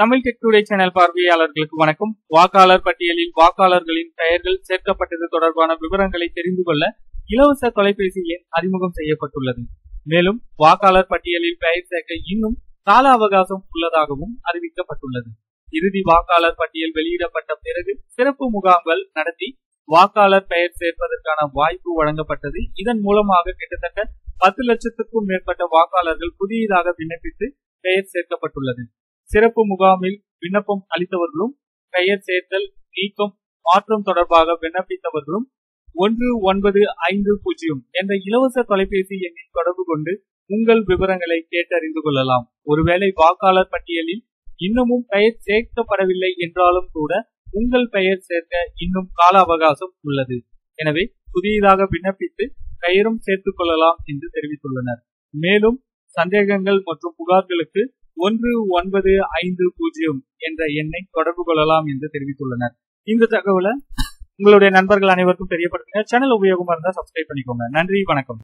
Tamil tech today channel பார்வையாளர்களுக்கு வணக்கம். வாக்காளர் பட்டியலில் வாக்காளர்களின் பெயர்கள் சேர்க்கப்பட்டது தொடர்பான விவரங்களை தெரிந்து கொள்ள இலவச தொலைபேசி எண் அறிமுகம் செய்யப்பட்டுள்ளது. மேலும் வாக்காளர் பட்டியலில் பெயர் சேர்க்க இன்னும் கால அவகாசம் உள்ளதாகவும் அறிவிக்கப்பட்டுள்ளது. இறுதி வாக்காளர் பட்டியல் வெளியிடப்பட்ட பிறகு சிறப்பு முகாம்கள் நடத்தி வாக்காளர் பெயர் சேர்ப்பதற்கான வாய்ப்பு வழங்கப்பட்டது. இதன் மூலமாக கிட்டத்தட்ட பத்து லட்சத்துக்கும் மேற்பட்ட வாக்காளர்கள் புதியதாக விண்ணப்பித்து பெயர் சேர்க்கப்பட்டுள்ளது. சிறப்பு முகாமில் விண்ணப்பம் அளித்தவர்களும் பெயர் சேர்த்தல் நீக்கம் மாற்றம் தொடர்பாக விண்ணப்பித்தவர்களும் ஒன்று ஒன்பது ஐந்து பூஜ்ஜியம் என்ற இலவச தொலைபேசி எண்ணில் தொடர்பு கொண்டு உங்கள் விவரங்களை கேட்டறிந்து கொள்ளலாம். ஒருவேளை வாக்காளர் பட்டியலில் இன்னமும் பெயர் சேர்க்கப்படவில்லை என்றாலும் கூட உங்கள் பெயர் சேர்க்க இன்னும் கால அவகாசம் உள்ளது. எனவே புதியதாக விண்ணப்பித்து பெயரும் சேர்த்துக் கொள்ளலாம் என்று தெரிவித்துள்ளனர். மேலும் சந்தேகங்கள் மற்றும் புகார்களுக்கு ஒன்று ஒன்பது ஐந்து பூஜ்ஜியம் என்ற எண்ணை தொடர்பு கொள்ளலாம் என்று தெரிவித்துள்ளனர். இந்த தகவலை உங்களுடைய நண்பர்கள் அனைவருக்கும் தெரியப்படுத்துங்க. சேனல் உபயோகமா இருந்தா சப்ஸ்கிரைப் பண்ணிக்கோங்க. நன்றி வணக்கம்.